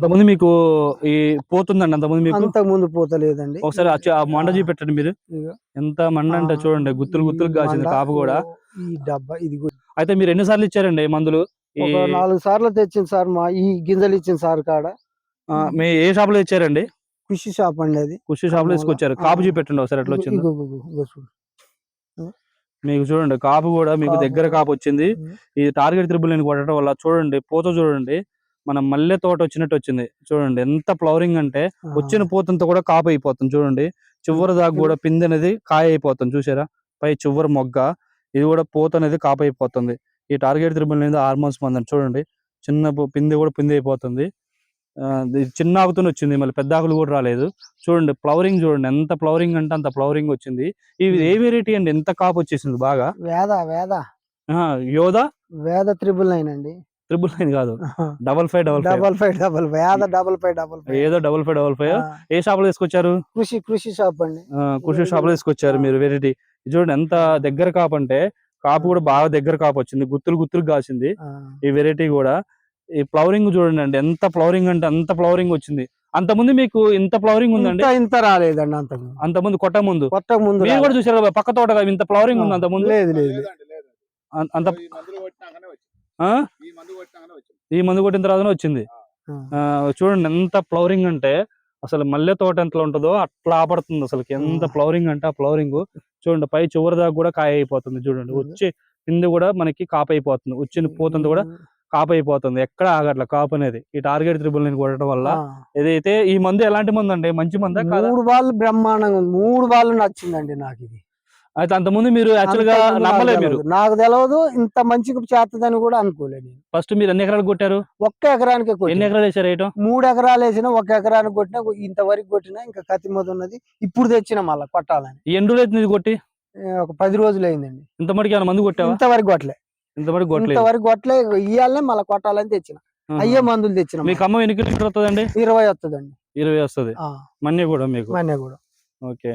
అంతకుముందు మీకు ఈ పోతుందండి అంతకుముందు మీకు అంతకు ముందు పూత లేదండి ఒకసారి ఆ మండ. చూపెట్టండి మీరు. ఎంత మండ అంటే చూడండి గుత్తులు గుత్తులు కాసింది కాపు కూడా ఈ డబ్బా ఇది. అయితే మీరు ఎన్ని సార్లు ఇచ్చారండి ఈ మందులు నాలుగు సార్లు తెచ్చింది సార్ మా ఈ గింజలు ఇచ్చిన సార్ కాడ మీ ఏ షాప్లో ఇచ్చారండి కృషి షాప్ అండి అది కుషి షాప్లో. తీసుకొచ్చారు. కాపు చూపెట్టండి ఒకసారి ఎట్లా వచ్చింది. మీకు చూడండి కాపు కూడా మీకు. దగ్గర కాపు వచ్చింది ఈ టార్గెట్ త్రిబుల్ నేను కొట్టడం వల్ల చూడండి పూత చూడండి మన మల్లె తోట వచ్చినట్టు వచ్చింది. చూడండి ఎంత ఫ్లవరింగ్ అంటే. వచ్చిన పూతంతా కూడా కాపు అయిపోతుంది. చూడండి చివరి దాకా కూడా పిండి అనేది కాయ అయిపోతుంది. చూసారా? పై చివరి మొగ్గ ఇది కూడా పూత అనేది కాపు అయిపోతుంది. ఈ టార్గెట్ త్రిబుల్ అనేది హార్మోన్స్ మందని చూడండి చిన్న పు- పిండి కూడా పిండి అయిపోతుంది. చిన్న ఆకుతోనే వచ్చింది. మళ్ళీ పెద్ద ఆకులు కూడా రాలేదు. చూడండి ఫ్లవరింగ్ చూడండి ఎంత ఫ్లవరింగ్ అంటే అంత ఫ్లవరింగ్ వచ్చింది. ఇది ఏ వెరైటీ అండి? ఎంత కాపు వచ్చేసింది బాగా? వేద వేద. ఆ, యోధా? వేద త్రిబుల్ నైన్ అండి ట్రిపుల్ నైన్ కాదు. Double five double five double five double Veda double five double five ఏదో డబల్ ఫైవ్ డబల్ ఫైవ్ ఏ షాప్లో తీసుకొచ్చారు? కృషి కృషి షాప్ అండి. ఆ, కృషి షాప్లో తీసుకొచ్చారు మీరు వెరైటీ చూడండి ఎంత దగ్గర కాపు అంటే కాపు కూడా బాగా దగ్గర కాపు వచ్చింది. గుత్తులు గుత్తులు కాసింది. ఈ వెరైటీ కూడా. ఈ ఫ్లవరింగ్ చూడండి అండి ఎంత ఫ్లవరింగ్ అంటే అంత ఫ్లవరింగ్ వచ్చింది. అంత ముందు మీకు ఇంత ఫ్లవరింగ్ ఉందండి? ఇంత ఇంత రాలేదండి అంతకు అంత ముందు కొట్ట ముందు. కొత్త ముందు మీరు కూడా. చూసారు కదా పక్క తోట ఇంత ఫ్లవరింగ్ ఉంది అంత ముందు లేదు లేదు. అంత ఈ మందు కొట్టిన తర్వాతనే వచ్చింది. చూడండి ఎంత ఫ్లవరింగ్ అంటే అసలు మల్లె తోట ఎంత ఉంటుందో అట్లా ఆపడుతుంది అసలు ఎంత. ఫ్లవరింగ్ అంటే ఆ ఫ్లవరింగ్ చూడండి పై చివరి దాకా కూడా కాయ అయిపోతుంది చూడండి. వచ్చి కింద కూడా మనకి కాపు అయిపోతుంది. వచ్చిన పూతంత కూడా కాపు అయిపోతుంది. ఎక్కడ ఆగట్ల కాపు అనేది. ఈ టార్గెట్ త్రిబుల్ నేను కొట్టడం వల్ల. ఏదైతే ఈ మందు ఎలాంటి మందు అండి? మంచి మందా కాదా? మూడు బాళ్ళు బ్రహ్మాండంగా. మూడు బాళ్ళు నచ్చిందండి నాకు ఇది. అయితే అంత ముందు మీరు యాక్చువల్గా అంతకుముందు నమ్మలేదు మీరు. నాకు తెలియదు ఇంత మంచిగా చేస్తుందని కూడా అనుకోలేదు. ఫస్ట్ మీరు ఎన్ని ఎకరాలు కొట్టారు? ఒక్క ఎకరానికి ఎన్ని ఎకరాలు వేసారు రేటు? మూడు ఎకరాలు వేసినా ఒక ఎకరానికి కొట్టినా ఇంతవరకు కొట్టినా ఇంకా కత్తి మీద ఉన్నది. ఇప్పుడు తెచ్చిన మళ్ళీ కొట్టాలని. ఎండు రైతు ఇది కొట్టి? ఒక పది రోజులు అయిందండి. ఇంత మటుకు ఏమైనా మందు కొట్టావా? ఇంతవరకు కొట్టలే. ఇంత మటుకు కొట్టలేదు. ఇంతవరకు కొట్టలే. ఇయ్యాలనే మళ్ళీ కొట్టాలని తెచ్చిన. అయ్యే మందులు తెచ్చిన మీ ఖమ్మం ఎన్ని కిలోమీటర్ వస్తుందండి? ఇరవై వస్తుందండి. ఇరవై వస్తుంది. ఆ, మన్య కూడా మీకు? మనే కూడా. ఓకే.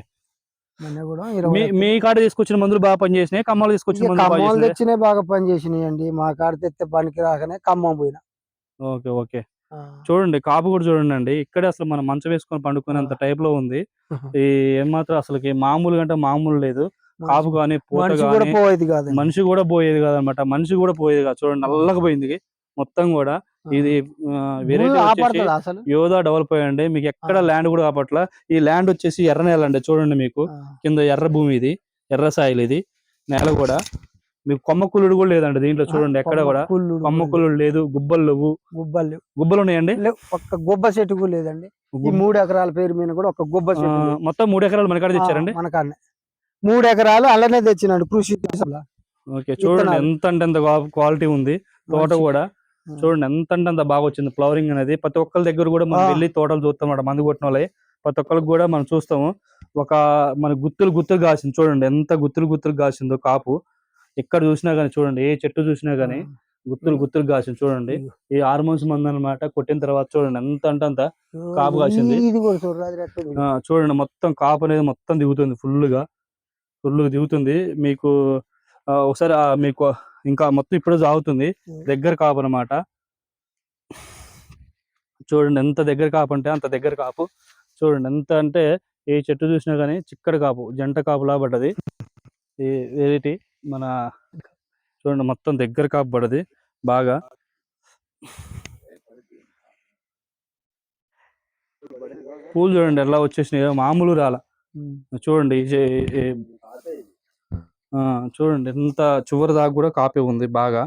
మీ కాడ తీసుకొచ్చిన మందులు బాగా పనిచేసినాయి? ఖమ్మాలు తీసుకొచ్చిన ఇక మందులు బాగా ఖమ్మాలు చేసినాయి? తెచ్చినే బాగా పని చేసినాయండి మా కాడ తెస్తే పనికి రాకనే ఖమ్మం పోయినా. Okay okay. చూడండి కాపు కూడా చూడండి అండి ఇక్కడే అసలు మనం మంచం వేసుకొని పండుకునేంత టైప్లో ఉంది. ఈ ఏమాత్రం అసలుకి మామూలుగా అంటే మామూలు లేదు. కాపు పూత కానీ పోయేది కాదు మనిషి కూడా పోయేది కాదనమాట. మనిషి కూడా పోయేది కాదు. చూడండి నల్లగా పోయింది. మొత్తం కూడా ఇది వెరైటీ యోధా డెవలప్ అయ్యండి. మీకు ఎక్కడ. ల్యాండ్ కూడా కాపట్ల. ఈ ల్యాండ్ వచ్చేసి ఎర్ర నేల అండి చూడండి మీకు. కింద ఎర్ర భూమి ఇది. ఎర్ర సాయిల్ ఇది. నేల కూడా. మీకు కొమ్మ కుళ్ళుడు కూడా లేదండి దీంట్లో చూడండి. ఎక్కడ కూడా. కొమ్మ కుళ్ళుడు లేదు. గుబ్బలు లేవు. గుబ్బలు. గుబ్బలు ఉన్నాయండి. ఒక్క గుబ్బ చెట్టు కూడా లేదండి. ఈ మూడు ఎకరాల పేరు మీద కూడా ఒక గుబ్బ. మొత్తం మూడు ఎకరాలు మనకాడ తెచ్చారండి? మనకాడనే మూడు ఎకరాలు అలానే తెచ్చినాడు కృషి ఓకే చూడండి. ఎంత అంటే అంత క్వాలిటీ ఉంది. తోట కూడా. చూడండి ఎంత అంటే అంత బాగా వచ్చింది ఫ్లవరింగ్ అనేది. ప్రతి ఒక్కరి దగ్గర కూడా మనం. వెళ్ళి తోటలు చూస్తాం అన్నమాట మందు కొట్టిన వాళ్ళవి ప్రతి ఒక్కరికి కూడా మనం చూస్తాము. ఒక మన గుత్తులు గుత్తులు కాసింది చూడండి ఎంత గుత్తులు గుత్తులు కాసిందో కాపు. ఎక్కడ చూసినా గానీ చూడండి ఏ చెట్టు చూసినా గానీ గుత్తులు గుత్తులు కాసింది చూడండి. ఈ హార్మోన్స్ మందు అన్నమాట కొట్టిన తర్వాత చూడండి ఎంత అంటే అంత కాపు కాసింది. చూడండి మొత్తం కాపు అనేది మొత్తం దిగుతుంది ఫుల్గా. ఫుల్ దిగుతుంది. మీకు ఒకసారి మీకు ఇంకా మొత్తం ఇప్పుడు సాగుతుంది. దగ్గర కాపు అన్నమాట. చూడండి ఎంత దగ్గర కాపు అంటే అంత దగ్గర కాపు. చూడండి ఎంత అంటే ఏ చెట్టు చూసినా కానీ చిక్కడి కాపు జంట కాపులా పడ్డది. ఈ వెరైటీ మన చూడండి మొత్తం దగ్గర కాపు పడ్డది బాగా. పూలు చూడండి ఎలా వచ్చేసినాయో మామూలు రాల. చూడండి చూడండి ఎంత చివరి దాకా కూడా కాపీ ఉంది బాగా.